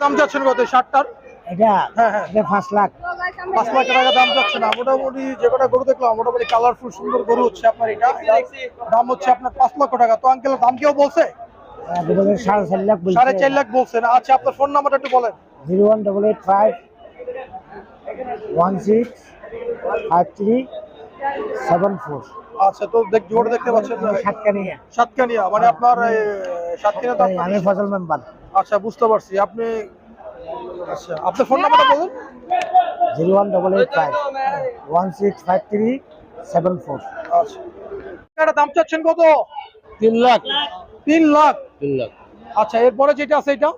দাম যাচ্ছেন কত? ষাটটার এটা হ্যাঁ হ্যাঁ এটা পাঁচ লাখ। পাঁচ লাখ টাকা দাম যাচ্ছে না। মোটামুটি যে কটা গরু দেখলাম মোটামুটি কালারফুল সুন্দর গরু হচ্ছে আপনার এটা। দাম হচ্ছে আপনার পাঁচ লক্ষ টাকা। তো আঙ্কেল দাম কেউ বলছে? সাড়ে চার লাখ সাড়ে চার লাখ বলছেন আচ্ছা আপনার ফোন নাম্বারটা একটু বলেন। Zero one double eight five one six five three seven four. আচ্ছা তো দেখ জোর দেখতে পাচ্ছেন সাতকানিয়া। সাতকানিয়া মানে আপনার সাতকানিয়া দাম আমি ফজল মেম্বার আচ্ছা বুঝতে পারছি। আপনি আচ্ছা আপনার ফোন নাম্বারটা বলুন। Zero one double eight five one six five three seven four. আচ্ছা। দাম চাচ্ছেন কত? তিন লাখ। তিন লাখ? তিন লাখ। আচ্ছা এরপরে যেটা আছে এটা?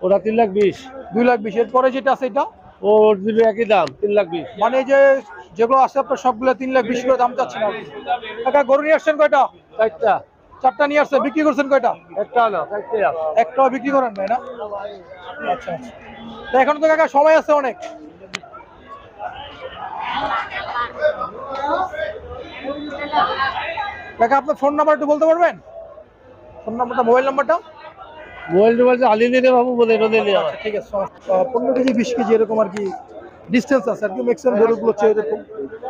ওটা তিন লাখ বিশ। দুই লাখ বিশ। এরপরে যেটা আছে এটা? ওর দিবে একই দাম তিন লাখ বিশ। মানে যে যেগুলো আছে আপনার সবগুলো তিন লাখ বিশ করে দাম চাচ্ছেন আপনি গরু নিয়ে আসছেন কয়টা? চারটা। চারটা নিয়ে আসছে বিক্রি করছেন কয়টা? একটা একটাও বিক্রি করেন না? আচ্ছা আচ্ছা। এখন তো কাকা সময় আছে অনেক। কাকা আপনার ফোন নাম্বার একটু বলতে পারবেন? ফোন নাম্বারটা মোবাইল নাম্বারটা মোবাইল টোবাইল আলি নিলে বাবু বলে আচ্ছা, ঠিক আছে পনেরো কেজি বিশ কেজি এরকম আর কি ডিস্টেন্স আছে আর কি ম্যাক্সিমাম গরুগুলো হচ্ছে এরকম।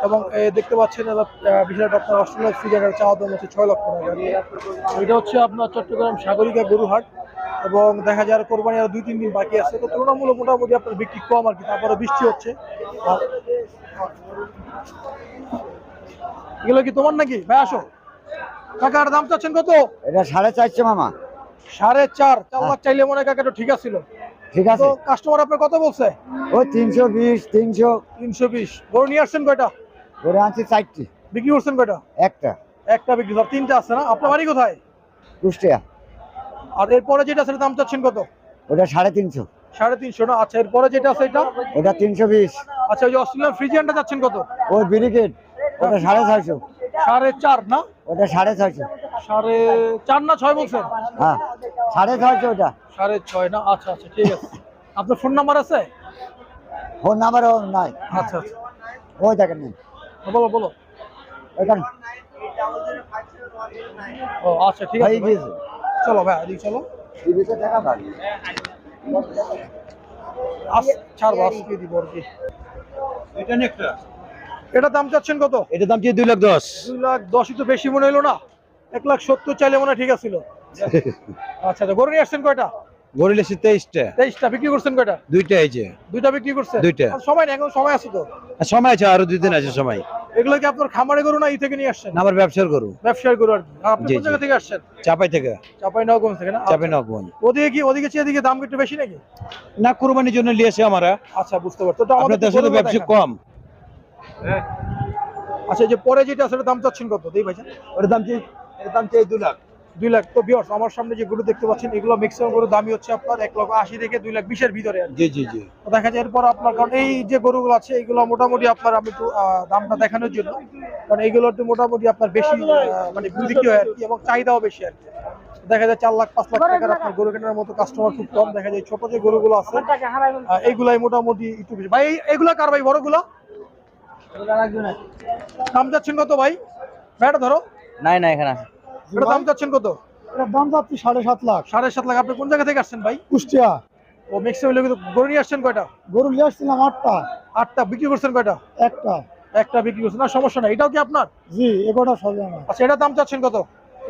এবং দেখতে পাচ্ছেন বিষয়টা আপনার অস্ট্রেলিয়ার ফ্রিজারের চাওয়া দাম হচ্ছে ছয় লক্ষ টাকা। এটা হচ্ছে আপনার চট্টগ্রাম সাগরিকা গরুহাট এবং দেখা যায় কোরবানি আর দুই তিন দিন বাকি আছে। তো তুলনামূলক মোটামুটি আপনার বিক্রি কম আর কি তারপরে বৃষ্টি হচ্ছে। আর এগুলো কি তোমার নাকি? ভাই আসো। কাকার দাম চাচ্ছেন কত? এটা সাড়ে চারশো মামা। সাড়ে চার। চার লাখ চাইলে মনে হয় কাকা ঠিক আছিল। ঠিক তো কাস্টমার আপনার কত বলছে? ওই তিনশো বিশ তিনশো। তিনশো বিশ। গরু নিয়ে আসছেন কয়টা? করে আনছি চারটি। বিক্রি করছেন কয়টা? একটা। একটা বিক্রি ধর তিনটা আছে না? আপনার বাড়ি কোথায়? কুষ্টিয়া। আর এরপরে যেটা আছে দাম চাচ্ছেন কত? ওটা সাড়ে তিনশো। সাড়ে তিনশো না? আচ্ছা এরপরে যেটা আছে এটা? ওটা তিনশো বিশ। আচ্ছা ওই অস্ট্রেলিয়ান ফ্রিজিয়ানটা যাচ্ছেন কত? ওই ব্রিগেড। ওটা সাড়ে ছয়শো। সাড়ে চার না? ওটা সাড়ে ছয়শো। সাড়ে চার না ছয় বলছেন? হ্যাঁ সাড়ে ছয়শো ওটা? সাড়ে ছয় না? আচ্ছা আচ্ছা ঠিক আছে। আপনার ফোন নাম্বার আছে? ফোন নাম্বারও নাই। আচ্ছা আচ্ছা। ওই দেখেন নেই। বলো বলো। ওইখানে। ও আচ্ছা ঠিক আছে। হয়ে চলো ভাই এদিকে চলো। ছাড়বো আজকে দিব আর কি। এটা একটা। এটা দাম চাচ্ছেন কত? এটা দাম কি দুই লাখ দশ? দুই লাখ দশই তো বেশি মনে হলো না। এক লাখ সত্তর চাইলে মনে ঠিক আছিল। আচ্ছা গরু নিয়ে আসছেন কয়টা? লেছি তেইশটা। তেইশটা বিক্রি করছেন কয়টা? দুইটা বিক্রি করছেন দুইটা। সময় এখন সময় আছে তো? সময় আছে আরও দুই দিন আছে সময়। এগুলো কি আপনার খামারে গরু না ই থেকে নিয়ে আসছেন? আমার ব্যবসার করু ব্যবসার গরু আর আপনি কোন জায়গা থেকে আসছেন? চাপাই থেকে। চাপাই নগঞ্জ থেকে না? চাপাই আচ্ছা। নগন ওদিকে কি ওদিকে চেয়ে এদিকে দাম একটু বেশি নাকি? না কুরবানির জন্য লিয়েছে আমরা। আচ্ছা বুঝতে পারছি। তো আমাদের আপনার দেশে তো ব্যবসা। কম। আচ্ছা যে পরে যেটা আসলে দাম চাচ্ছেন কত? দেই ভাইজান ওর দাম কি? এর দাম চাই দু লাখ। দুই লাখ। তো বিয়ার্স আমার সামনে যে গরু দেখতে পাচ্ছেন এগুলো ম্যাক্সিমাম গরু দামই হচ্ছে আপনার এক লক্ষ আশি থেকে দুই লাখ বিশের ভিতরে জি জি জি। দেখা যায় এরপর আপনার কারণ এই যে গরুগুলো আছে এগুলো মোটামুটি আপনার আমি একটু দামটা দেখানোর জন্য। কারণ এইগুলো একটু মোটামুটি আপনার বেশি মানে বিক্রি হয় আর কি এবং চাহিদাও বেশি আর কি। দেখা যায় চার লাখ পাঁচ লাখ টাকার আপনার গরু কেনার মতো কাস্টমার খুব কম। দেখা যায় ছোট যে গরুগুলো আছে এইগুলাই মোটামুটি একটু বেশি। ভাই এইগুলা কার ভাই বড়গুলো? দাম যাচ্ছেন কত ভাই? ভাইটা ধরো। নাই না এখানে আছে। এটা দাম যাচ্ছেন কত? এটার দাম যাচ্ছে সাড়ে সাত লাখ। সাড়ে সাত লাখ। আপনি কোন জায়গা থেকে আসছেন ভাই? কুষ্টিয়া। ও ম্যাক্সিমাম লোক গরু নিয়ে আসছেন কয়টা? গরু নিয়ে আসছিলাম আটটা। আটটা। বিক্রি করছেন কয়টা? একটা। একটা বিক্রি করছেন। না সমস্যা নাই। এটাও কি আপনার? জি এগারোটা সবে আমার। আচ্ছা এটার দাম চাচ্ছেন কত?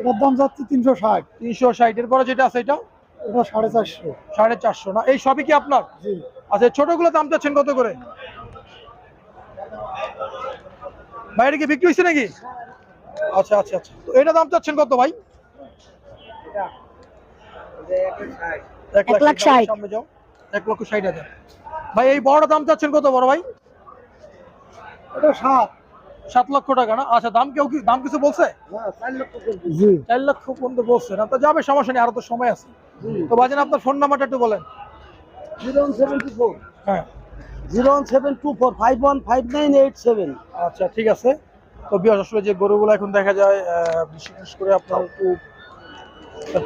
এটার দাম যাচ্ছে তিনশো ষাট। তিনশো ষাট। এর পরে যেটা আছে এটা এটা সাড়ে চারশো। সাড়ে চারশো না? এই সবই কি আপনার? জি। আচ্ছা ছোটগুলো দাম চাচ্ছেন কত করে? বাইরে কি বিক্রি হয়েছে নাকি? আচ্ছা আচ্ছা আচ্ছা। তো এটা দাম চাচ্ছেন কত ভাই? এক লাখ ষাট। সামনে যাও। এক লক্ষ ষাট হাজার। ভাই এই বড় দাম চাচ্ছেন কত বড় ভাই? এটা সাত। সাত লক্ষ টাকা না? আচ্ছা দাম কেউ কি দাম কিছু বলছে? চার লক্ষ পর্যন্ত। বলছে না। তো যাবে সমস্যা নেই আরও তো সময় আছে। তো বাজেন আপনার ফোন নাম্বারটা একটু বলেন। Zero one seven two four. হ্যাঁ। Zero one seven two four five one five nine eight seven. আচ্ছা ঠিক আছে। তো বিয়াস আসলে যে গরুগুলো এখন দেখা যায় বিশেষ করে আপনার একটু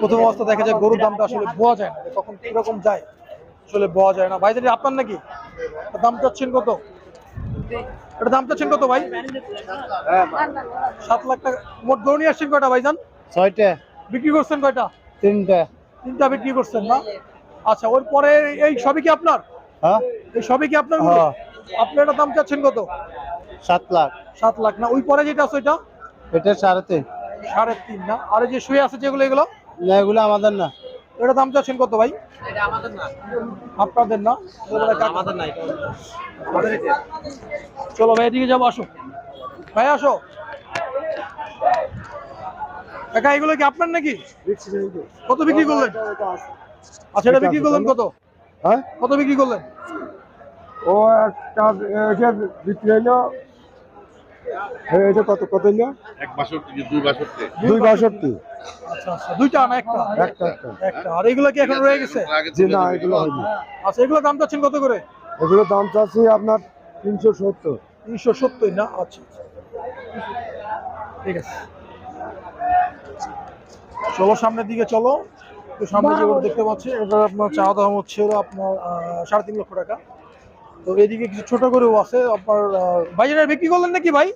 প্রথম অবস্থা দেখা যায় গরুর দামটা আসলে বোয়া যায় না কখন কীরকম যায় আসলে বোয়া যায় না। ভাই যদি আপনার নাকি? দাম চাচ্ছেন কত? এটা দাম চাচ্ছেন কত ভাই? সাত লাখ টাকা মোট গরু নিয়ে আসছেন কয়টা ভাইজান? ছয়টা। বিক্রি করছেন কয়টা? তিনটা। তিনটা বিক্রি করছেন না? আচ্ছা ওর পরে এই সবই কি আপনার? হ্যাঁ। এই সবই কি আপনার গরু? হ্যাঁ। আপনি এটা দাম চাচ্ছেন কত? সাত লাখ। সাত লাখ না ওই পরে যেটা আছে ওইটা? এটা সাড়ে তিন। সাড়ে তিন না। আর এই যে শুয়ে আছে যেগুলো এগুলো? না এগুলো আমাদের না। এটা দাম চাচ্ছেন কত ভাই? আপনাদের না? আমাদের নাই চলো ভাই এদিকে যাব আসো। ভাই আসো। কাকা এগুলো কি আপনার নাকি? কত বিক্রি করলেন? আচ্ছা এটা বিক্রি করলেন কত? হ্যাঁ? কত বিক্রি করলেন? ও একটা বিক্রি হইল হ্যাঁ, এটা কত কত হইল? এক বাষট্টি কি দুই বাষট্টি? দুই বাষট্টি। আচ্ছা আচ্ছা দুইটা না একটা? একটা আর এগুলো কি এখন রয়ে গেছে? জি না এগুলো হয়নি। আচ্ছা এগুলো দাম চাচ্ছেন কত করে? এগুলো দাম চাচ্ছি আপনার তিনশো সত্তর। তিনশো সত্তর না? আচ্ছা ঠিক আছে। চলো সামনের দিকে চলো। তো সামনে যে গরু দেখতে পাচ্ছি এটা আপনার চাওয়া দাম হচ্ছে আপনার আহ, সাড়ে তিন লক্ষ টাকা। তো এদিকে কিছু ছোট গরু আছে, আপনার ভাই বিক্রি করলেন নাকি ভাই?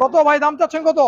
কত ভাই, দাম চাচ্ছেন কত?